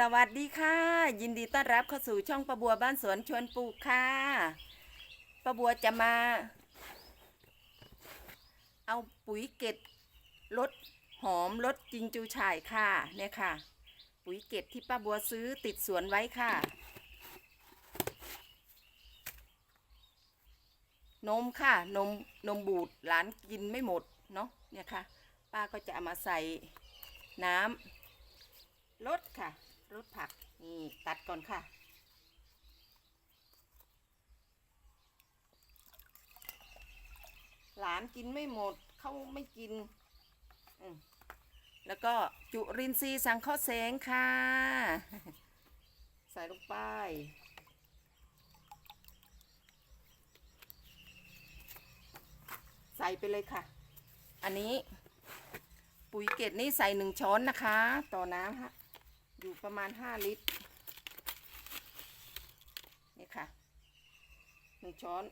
สวัสดีค่ะ ยินดีต้อนรับเข้าสู่ช่องประบัวบ้านสวนชวนปลูกค่ะประบัวจะมา เอาปุ๋ยเกล็ดลดหอมลดจิงจูฉ่ายค่ะเนี่ยค่ะ ปุ๋ยเกล็ดที่ป้าบัวซื้อติดสวนไว้ค่ะ นมค่ะนมนมบูดหลานกินไม่หมดเนาะเนี่ยค่ะ ป้าก็จะเอามาใส่น้ำรถค่ะ รถผัก นี่ตัดก่อนค่ะ หลานกินไม่หมดเขาไม่กิน แล้วก็จุรินทรีย์สังเคราะห์แสงค่ะ ใส่ลงไปใส่ไปเลยค่ะ อันนี้ปุ๋ยเกล็ดนี่ใส่หนึ่งช้อนนะคะ ต่อน้ำฮะ อยู่ประมาณห้าลิตร นี่ค่ะหนึ่งช้อน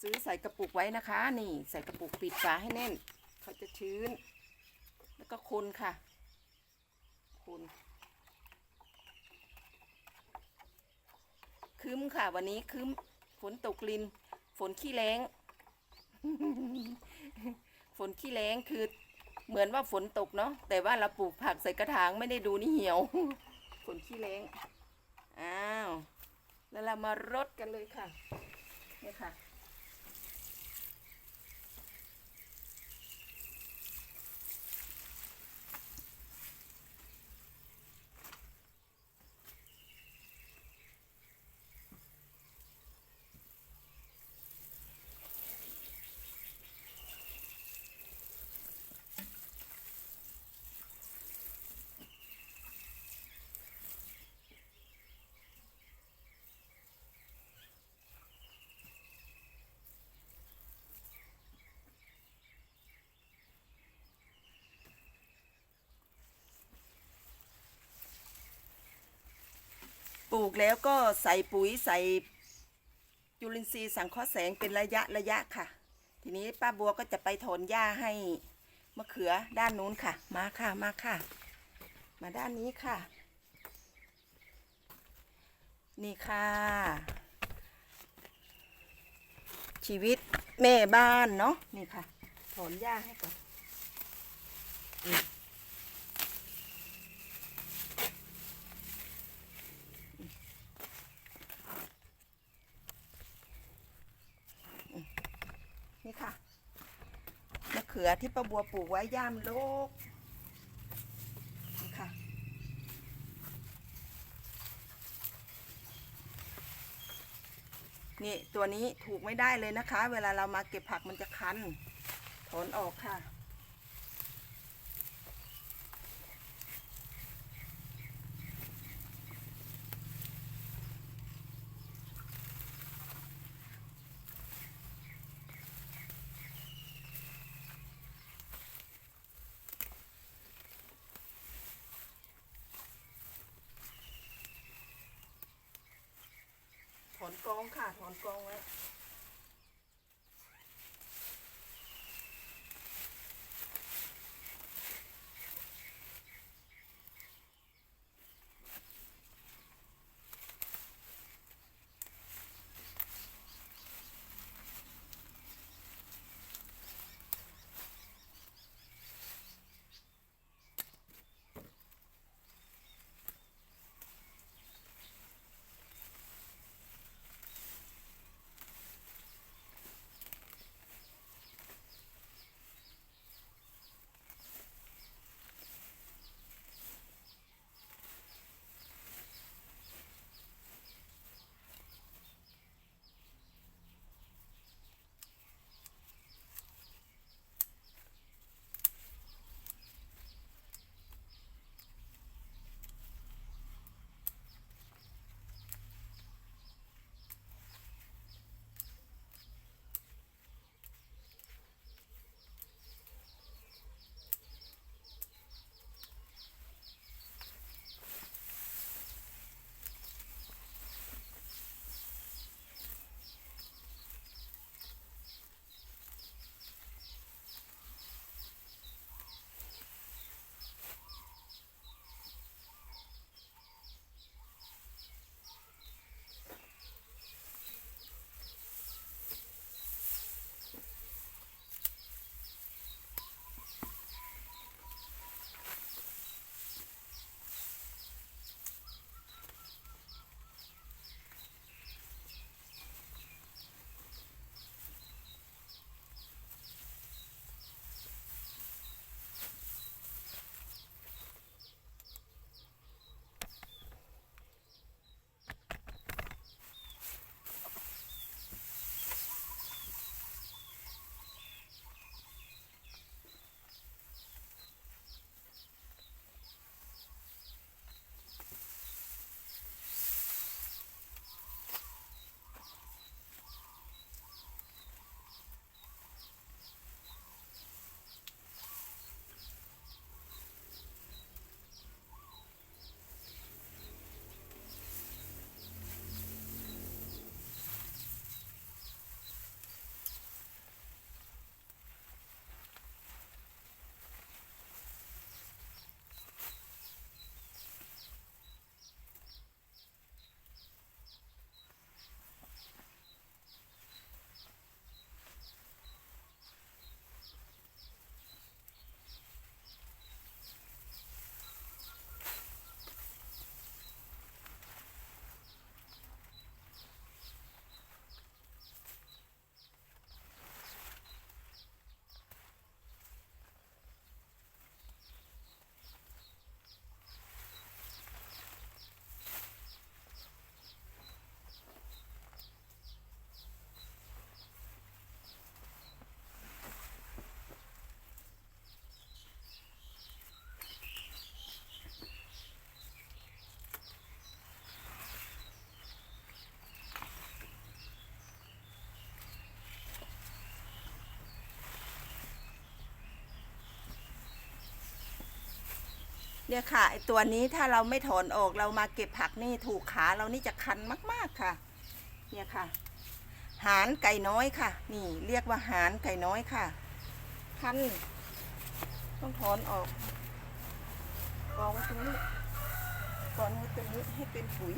ซื้อใส่กระปุกไว้นะคะ นี่ใส่กระปุกปิดฝาให้แน่น เขาจะชื้น แล้วก็คนค่ะ คนคืมค่ะ วันนี้คืมฝนตกลิน ฝนขี้แรงฝนขี้แรงคือ เหมือนว่าฝนตกเนาะแต่ว่าเราปลูกผักใส่กระถางไม่ได้ดูนี่เหี่ยว ฝนขี้แรงอ้าวแล้วเรามารดกันเลยค่ะเนี่ยค่ะ ลูกแล้วก็ใส่ปุ๋ยใส่จุลินทรีย์สังเคราะห์แสงเป็นระยะระยะค่ะ ทีนี้ป้าบัวก็จะไปถอนหญ้าให้มะเขือด้านนู้นค่ะ มาค่ะมาค่ะ มาด้านนี้ค่ะ นี่ค่ะ ชีวิตแม่บ้านเนาะนี่ค่ะถอนหญ้าให้ก่อนอค่ะมะเขื อที่ประบัวปลูกไว้ย่ามโลกค่ะนี่ตัวนี้ถูกไม่ได้เลยนะคะ เวลาเรามาเก็บผักมันจะคันถอนออกค่ะ อนกองค่ะถอนกองไว้ เนี่ยค่ะไอตัวนี้ถ้าเราไม่ถอนออกเรามาเก็บผักนี่ถูกขาเรานี่จะคันมาก ๆค่ะ เนี่ยค่ะ หานไก่น้อยค่ะ นี่เรียกว่าหานไก่น้อยค่ะ คัน ต้องถอนออกกองไว้ตรงนี้กองไว้ตรงนี้ให้เป็นปุ๋ย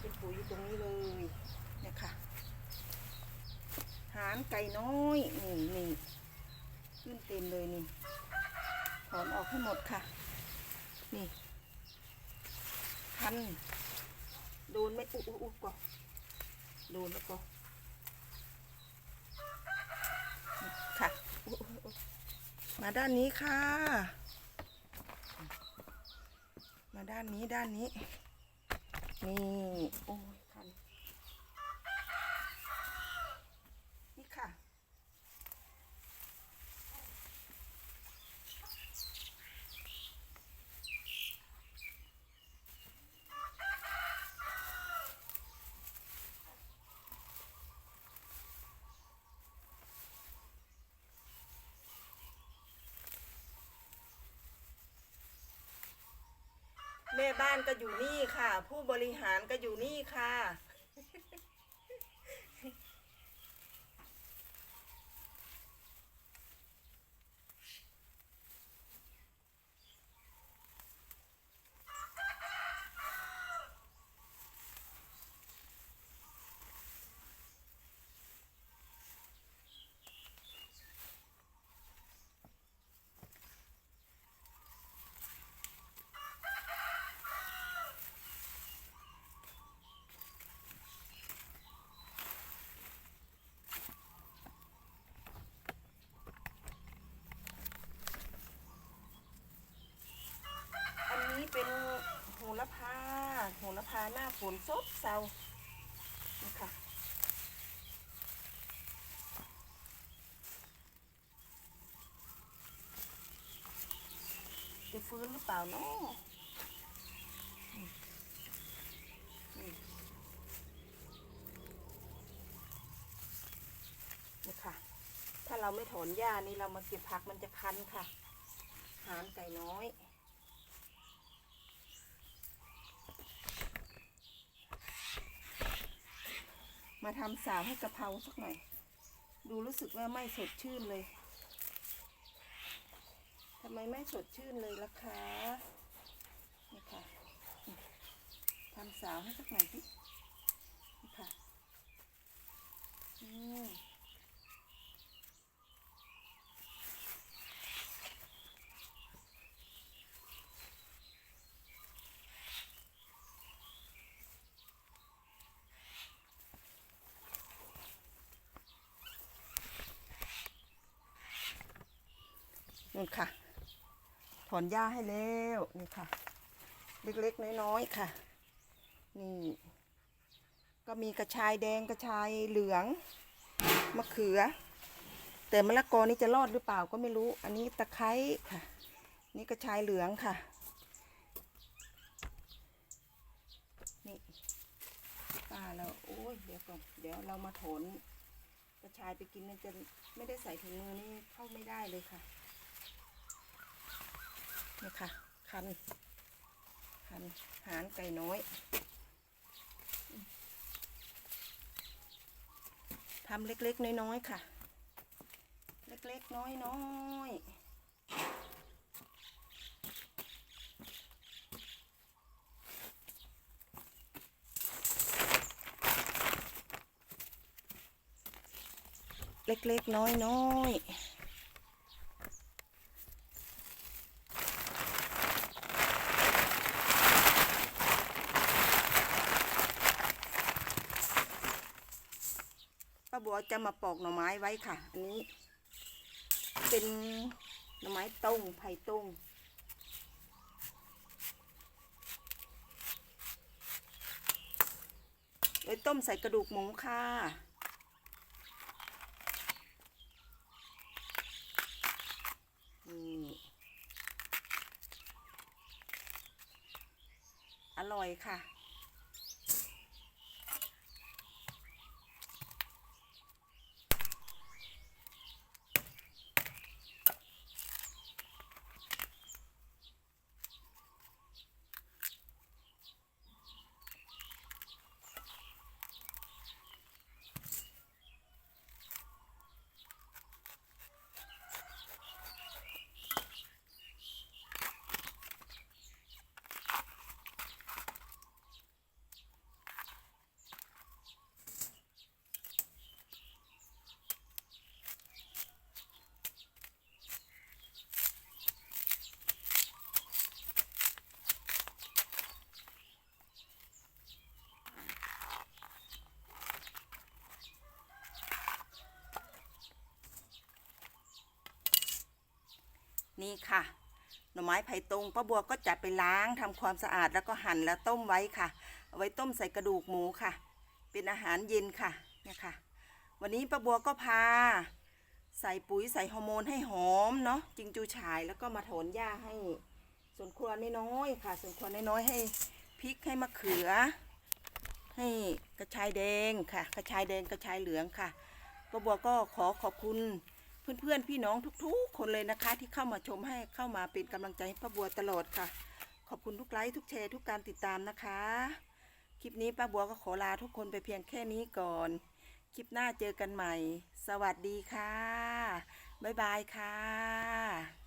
เป็นปุ๋ยตรงนี้เลยเนี่ยค่ะ หานไก่น้อยนี่นี่ขึ้นเต็มเลยนี่ ถอนออกให้หมดค่ะ นี่ คัน โดนไม่อุ๊อุ๊อุ๊ก่อนโดนแล้วก็ค่ะ มาด้านนี้ค่ะ มาด้านนี้ด้านนี้ นี่ โอ้ยคัน นี่ค่ะ แม่ บ้านก็อยู่นี่ค่ะ ผู้บริหารก็อยู่นี่ค่ะ อันนี้เป็นโหระพาโหระพาหน้าฝน ซบเซานี่ค่ะจะฟื้นหรือเปล่าเนาะนี่ค่ะถ้าเราไม่ถอนหญ้านี่เรามาเก็บผักมันจะคันค่ะ หานไก่น้อย ทำสาวให้กะเพราสักหน่อย ดูรู้สึกว่าไม่สดชื่นเลยทำไมไม่สดชื่นเลยล่ะคะนี่ค่ะทำสาวให้สักหน่อยสินี่ค่ะอืม นี่ค่ะ ถอนหญ้าให้แล้วนี่ค่ะ เล็กๆน้อยๆค่ะ นี่ ก็มีกระชายแดงกระชายเหลืองมะเขือ แต่มะละกอนี่จะรอดหรือเปล่าก็ไม่รู้ อันนี้ตะไคร้ค่ะ นี่กระชายเหลืองค่ะ นี่ป้าเราโอ้ยเดี๋ยวก่อนเดี๋ยวเรามาถอนกระชายไปกินมันจะไม่ได้ใส่ถุงมือนี่เข้าไม่ได้เลยค่ะ นี่ค่ะ คัน คันหานไก่น้อยทำเล็กๆ น้อยๆ ค่ะ เล็กๆ น้อยๆเล็กๆ น้อยๆ ป้าบัวจะมาปอกหน่อไม้ไว้ค่ะ อันนี้ เป็นหน่อไม้ต้งไผ่ต้งไว้ต้มใส่กระดูกหมูค่ะ นี่ อร่อยค่ะ นี่ค่ะ หน่อไม้ไผ่ตรงป้าบัวก็จะไปล้างทำความสะอาดแล้วก็หั่นแล้วต้มไว้ค่ะ เอาไว้ต้มใส่กระดูกหมูค่ะ เป็นอาหารเย็นค่ะเนี่ยค่ะ วันนี้ป้าบัวก็พา ใส่ปุ๋ยใส่ฮอร์โมนให้หอมเนาะจิงจูฉายแล้วก็มาถอนหญ้าให้ส่วนครัวน้อยๆค่ะ ส่วนครัวน้อยๆให้พริกให้มะเขือ ให้กระชายแดงค่ะ กระชายแดงกระชายเหลืองค่ะป้าบัวก็ขอขอบคุณ เพื่อนๆพี่น้องทุกๆ คนเลยนะคะ ที่เข้ามาชมให้เข้ามาเป็นกำลังใจให้ป้าบัวตลอดค่ะ ขอบคุณทุกไลค์ทุกแชร์ทุกการติดตามนะคะ คลิปนี้ป้าบัวก็ขอลาทุกคนไปเพียงแค่นี้ก่อน คลิปหน้าเจอกันใหม่ สวัสดีค่ะบ๊ายบายค่ะ